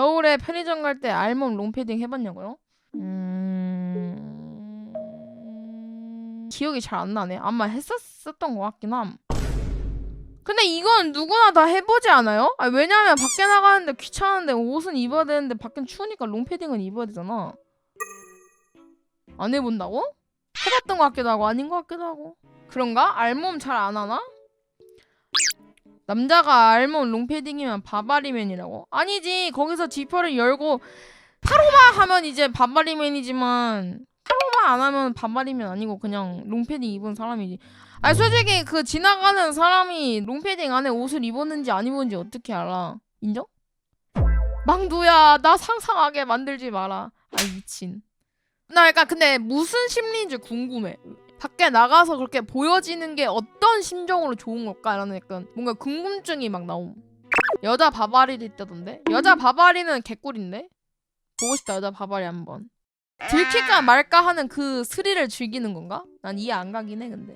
겨울에 편의점 갈 때 알몸 롱패딩 해봤냐고요? 음... 기억이 잘 안 나네. 아마 했었었던 것 같긴 함. 근데 이건 누구나 다 해보지 않아요? 아, 왜냐면 밖에 나가는데 귀찮은데 옷은 입어야 되는데 밖엔 추우니까 롱패딩은 입어야 되잖아. 안 해본다고? 해봤던 것 같기도 하고 아닌 것 같기도 하고. 그런가? 알몸 잘 안 하나? 남자가 알몸 롱패딩이면 바바리맨이라고? 아니지 거기서 지퍼를 열고 파로마 하면 이제 바바리맨이지만 파로마 안 하면 바바리맨 아니고 그냥 롱패딩 입은 사람이지. 아니 솔직히 그 지나가는 사람이 롱패딩 안에 옷을 입었는지 안 입었는지 어떻게 알아? 인정? 망두야 나 상상하게 만들지 마라. 아 미친. 나 약간 근데 무슨 심리인지 궁금해 밖에 나가서 그렇게 보여지는 게 어떤 심정으로 좋은 걸까라는 약간 뭔가 궁금증이 막 나옴. 여자 바바리도 있다던데? 여자 바바리는 개꿀인데? 보고 싶다 여자 바바리 한번. 들킬까 말까 하는 그 스릴을 즐기는 건가? 난 이해 안 가긴 해 근데.